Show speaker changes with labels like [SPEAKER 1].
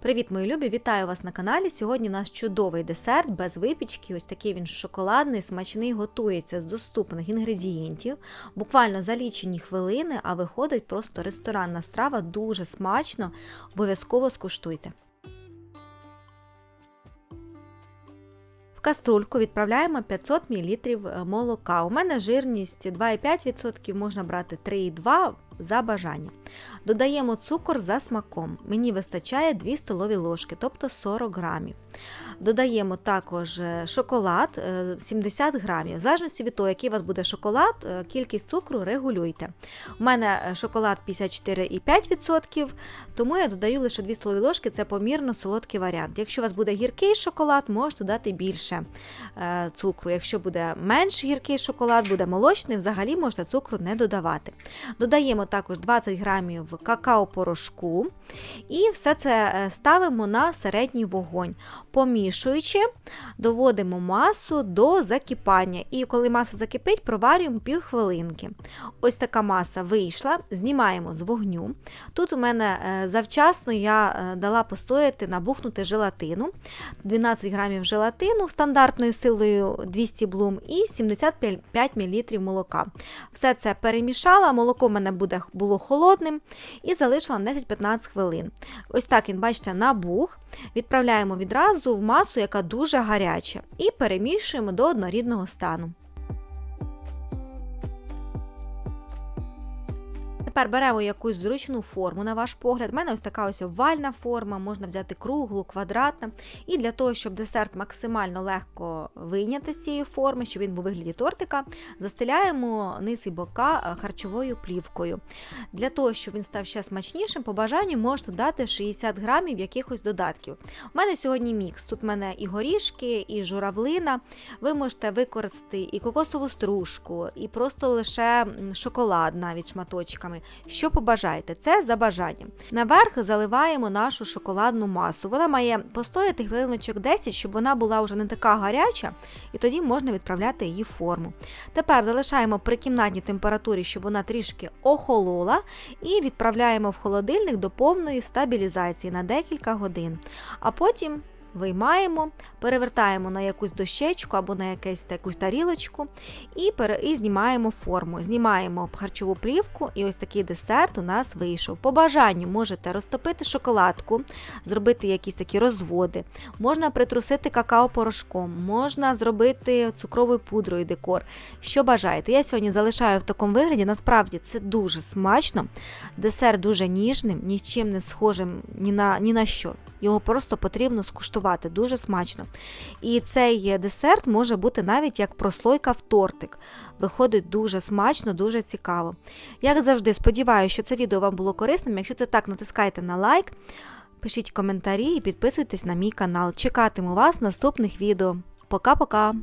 [SPEAKER 1] Привіт, мої любі! Вітаю вас на каналі. Сьогодні у нас чудовий десерт без випічки. Ось такий він шоколадний, смачний, готується з доступних інгредієнтів. Буквально за лічені хвилини, а виходить просто ресторанна страва, дуже смачно. Обов'язково скуштуйте. В каструльку відправляємо 500 мл молока. У мене жирність 2,5%, можна брати 3,2% за бажанням. Додаємо цукор за смаком. Мені вистачає 2 столові ложки, тобто 40 грамів. Додаємо також шоколад е, 70 грамів. В залежності від того, який у вас буде шоколад, е, кількість цукру регулюйте. У мене е, шоколад 54,5%, тому я додаю лише 2 столові ложки, це помірно солодкий варіант. Якщо у вас буде гіркий шоколад, можете додати більше е, цукру. Якщо буде менш гіркий шоколад, буде молочний, взагалі можете цукру не додавати. Додаємо також 20 грамів какао-порошку і все це е, ставимо на середній вогонь. Помішуючи, доводимо масу до закипання. І коли маса закипить, проварюємо півхвилинки. Ось така маса вийшла, знімаємо з вогню. Тут у мене е, завчасно я е, дала постояти, набухнути желатину. 12 грамів желатину стандартною силою 200 блум і 75 мл молока. Все це перемішала, молоко в мене буде, було холодним і залишила 10-15 хвилин. Ось так він, бачите, набух. Відправляємо відразу в масу, яка дуже гаряча, і перемішуємо до однорідного стану. Тепер беремо якусь зручну форму, на ваш погляд. У мене ось така ось овальна форма, можна взяти круглу, квадратну. І для того, щоб десерт максимально легко вийняти з цієї форми, щоб він був вигляді тортика, застеляємо низ і бока харчовою плівкою. Для того, щоб він став ще смачнішим, по бажанню можете додати 60 грамів якихось додатків. У мене сьогодні мікс. Тут в мене і горішки, і журавлина. Ви можете використати і кокосову стружку, і просто лише шоколад навіть шматочками. Що побажаєте, це за бажанням. Наверх заливаємо нашу шоколадну масу. Вона має постояти хвилиночок 10, щоб вона була вже не така гаряча, і тоді можна відправляти її в форму. Тепер залишаємо при кімнатній температурі, щоб вона трішки охолола, і відправляємо в холодильник до повної стабілізації на декілька годин. А потім. Виймаємо, перевертаємо на якусь дощечку або на якусь якусь тарілочку і пере, і знімаємо форму. Знімаємо харчову плівку, і ось такий десерт у нас вийшов. По бажанню можете розтопити шоколадку, зробити якісь такі розводи, можна притрусити какао-порошком, можна зробити цукровою пудрою декор. Що бажаєте. Я сьогодні залишаю в такому вигляді, насправді це дуже смачно. Десерт дуже ніжним, нічим не схожим ні на, ні на що. Його просто потрібно скуштувати, дуже смачно. І цей десерт може бути навіть як прослойка в тортик. Виходить дуже смачно, дуже цікаво. Як завжди, сподіваюся, що це відео вам було корисним. Якщо це так, натискайте на лайк, пишіть коментарі і підписуйтесь на мій канал. Чекатиму вас в наступних відео. Пока-пока!